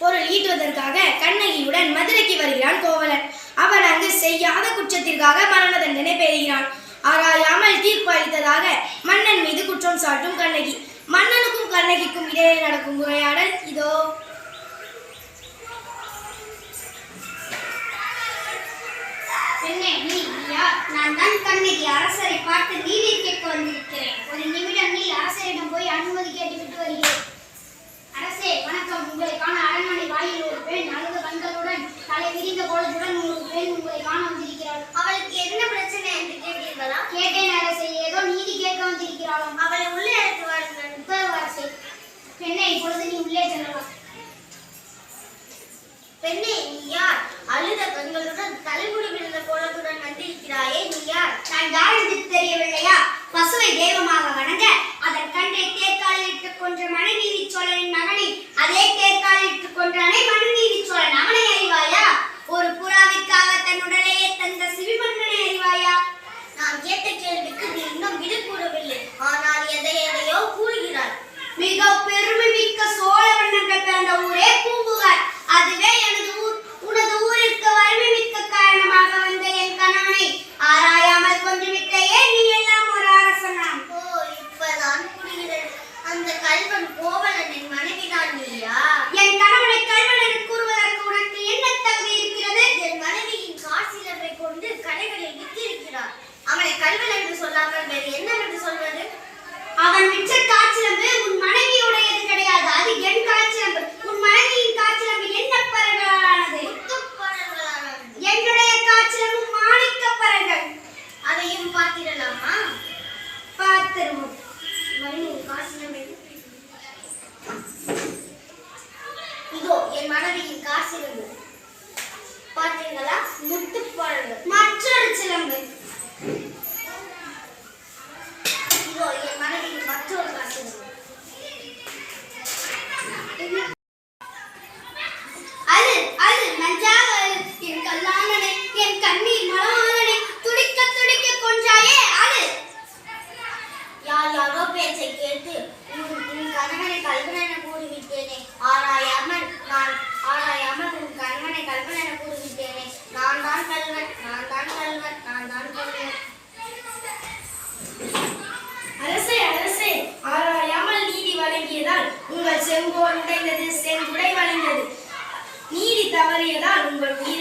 பொருள் ஈட்டுவதற்காக கண்ணகியுடன் மதுரைக்கு வருகிறான் கோவலன். அவன் அங்கு செய்யாத குற்றத்திற்காக மரண தண்டனை பெறுகிறான். ஆராயாமல் தீர்ப்பு அளித்ததாக மன்னன் மீது குற்றம் சாட்டும் கண்ணகி. மன்னனுக்கும் கண்ணகிக்கும் இடையே நடக்கும் உரையாடல் இதோ. பெண்ணே நீ நான் தான் கண்ணகி. அரசரை பார்த்து நீதி கேட்க வந்திருக்கிறேன். ஒரு நிமிடம் நீ அரசரிடம் போய் அனுமதி கேட்டுவிட்டு வருகிறேன் அரசே வணக்கம் உங்களை காண அரண்மனை வாயில் ஒரு பெண் அழுத கண்களுடன் தலை விரிந்த கோலத்துடன் ஒரு பெண் உங்களை காண வந்திருக்கிறாள். அவளுக்கு என்ன பிரச்சனை என்று கேட்டீர்களா? கேட்டேன் அரசே ஏதோ நீதி கேட்க வந்திருக்கிறாளாம். அவளை உள்ளே அழைத்து வாருங்கள் உத்தரவு அரசே பெண்ணே இப்பொழுது நீ உள்ளே செல்லலாம். பெண்ணே நீ யார்? அழுத கண்களுடன் தலைமுடி விழுந்த கோலத்துடன் வந்திருக்கிறாயே நீ யார்? நான் யார் என்று தெரியவில்லையா? பசுவை தெய்வமாக வணங்க அதன் கன்றை தேர்காலில் இட்டு கொன்ற மனுநீதி சோழனின் மகனை அதே தேர்காலில் அவன் விற்ற காய்ச்சலம்பு உன் மனைவியுடையது கிடையாது. அது என் காய்ச்சலம்பு உன் மனைவியின் காய்ச்சலம்பு என்ன பறவைகளானது என்னுடைய காய்ச்சலம்பு மாணிக்க பறவைகள் அதையும் பார்த்திடலாமா? பார்த்திருவோம். மனைவியின் காய்ச்சலம்பு இதோ என் மனைவியின் காய்ச்சலம்பு பார்த்தீங்களா முத்து பறவைகள் மற்றொரு சிலம்பு இதோ என் மனைவியின் மற்றொரு காசு அழு அழு நன்றாக அழு என் கல்லானனை என் கண்ணீர் மலமானனை துடிக்க துடிக்க கொன்றாயே அழு யார் யாரோ பேச்சை கேட்டு உன் உன் கணவனை கல்வன் என கூறிவிட்டேனே ஆராயாமல் நான் ஆராயாமல் உன் கணவனை கல்வன் என கூறிவிட்டேனே நான் தான் கல்வன் நான் கல்வன் நான் தான் கல்வன் அரசே அரசே ஆராயாமல் நீதி வழங்கியதால் உங்கள் செங்கோல் உடைந்தது செங்குடை வளைந்தது நீதி தவறியதால் உங்கள் உயிரையே